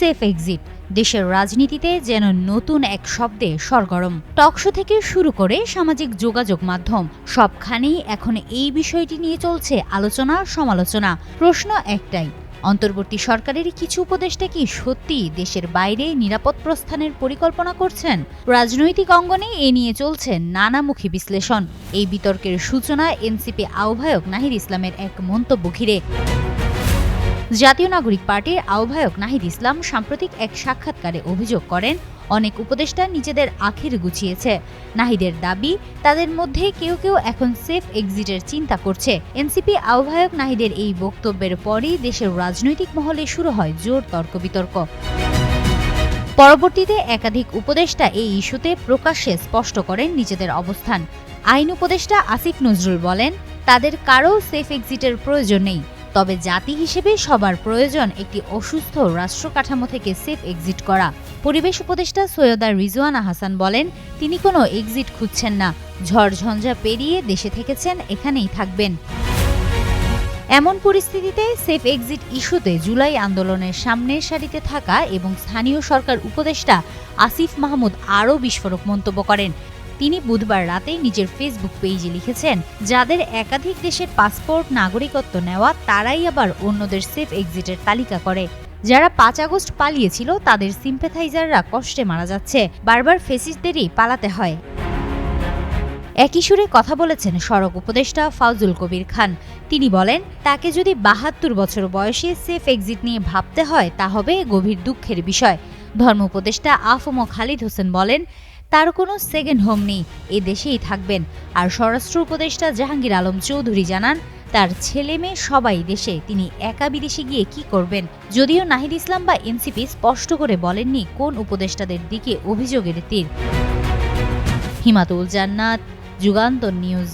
Safe exit. দেশের রাজনীতিতে যেন নতুন এক শব্দে সরগরম। টকশো থেকে শুরু করে সামাজিক যোগাযোগ মাধ্যম, সবখানেই এখন এই বিষয়টি নিয়ে চলছে আলোচনা, সমালোচনা। প্রশ্ন একটাই, অন্তর্বর্তী সরকারের কিছু উপদেষ্টা কি সত্যি দেশের বাইরে নিরাপদ প্রস্থানের পরিকল্পনা করছেন? রাজনৈতিক অঙ্গনে এ নিয়ে চলছে নানামুখী বিশ্লেষণ। এই বিতর্কের সূচনা এনসিপি আহ্বায়ক নাহির ইসলামের এক মন্তব্য ঘিরে। জাতীয় নাগরিক পার্টির আহ্বায়ক নাহিদ ইসলাম সাম্প্রতিক এক সাক্ষাৎকারে অভিযোগ করেন, অনেক উপদেষ্টা নিজেদের আখের গুছিয়েছে। নাহিদের দাবি, তাদের মধ্যে কেউ কেউ এখন সেফ এক্সিটের চিন্তা করছে। এনসিপি আহ্বায়ক নাহিদের এই বক্তব্যের পরই দেশের রাজনৈতিক মহলে শুরু হয় জোর তর্ক বিতর্ক পরবর্তীতে একাধিক উপদেষ্টা এই ইস্যুতে প্রকাশ্যে স্পষ্ট করেন নিজেদের অবস্থান। আইন উপদেষ্টা আসিফ নজরুল বলেন, তাদের কারও সেফ এক্সিটের প্রয়োজন নেই। তবে জাতি হিসেবে সবার প্রয়োজন একটি অসুস্থ রাষ্ট্র কাঠামো থেকে সেফ এক্সিট করা। পরিবেশ উপদেষ্টা সৈয়দা রিজওয়ানা হাসান বলেন, তিনি কোনো এক্সিট খুঁজছেন না। ঝড়ঝঞ্ঝা পেরিয়ে দেশে থেকেছেন, এখানেই থাকবেন। এমন পরিস্থিতিতে সেফ এক্সিট ইস্যুতে জুলাই আন্দোলনের সামনের সারিতে থাকা এবং স্থানীয় সরকার উপদেষ্টা আসিফ মাহমুদ আরও বিস্ফোরক মন্তব্য করেন। তিনি বুধবার রাতে নিজের ফেসবুক পেজে লিখেছেন, যাদের একাধিক দেশের পাসপোর্ট নাগরিকত্ব নেওয়া, তারাই আবার অন্যদের সেফ এক্সিটের তালিকা করে। যারা পাঁচ আগস্ট পালিয়েছিল, তাদের সিম্পেথাইজাররা কষ্টে মারা যাচ্ছে। বারবার ফেসিসদেরই পালাতে হয়। একই সুরে কথা বলেছেন সড়ক উপদেষ্টা ফাউজুল কবির খান। তিনি বলেন, তাকে যদি বাহাত্তর বছর বয়সে সেফ এক্সিট নিয়ে ভাবতে হয়, তা হবে গভীর দুঃখের বিষয়। ধর্ম উপদেষ্টা আফম খালিদ হোসেন বলেন তার কোনো সেকেন্ড হোম নেই, এ দেশেই থাকবেন। আর স্বরাষ্ট্র উপদেষ্টা জাহাঙ্গীর আলম চৌধুরী জানান, তার ছেলে মেয়ে সবাই দেশে, তিনি একা বিদেশে গিয়ে কি করবেন? যদিও নাহিদ ইসলাম বা এনসিপি স্পষ্ট করে বলেননি কোন উপদেষ্টাদের দিকে অভিযোগের তীর। হিমাতুল জান্নাত, যুগান্তর নিউজ।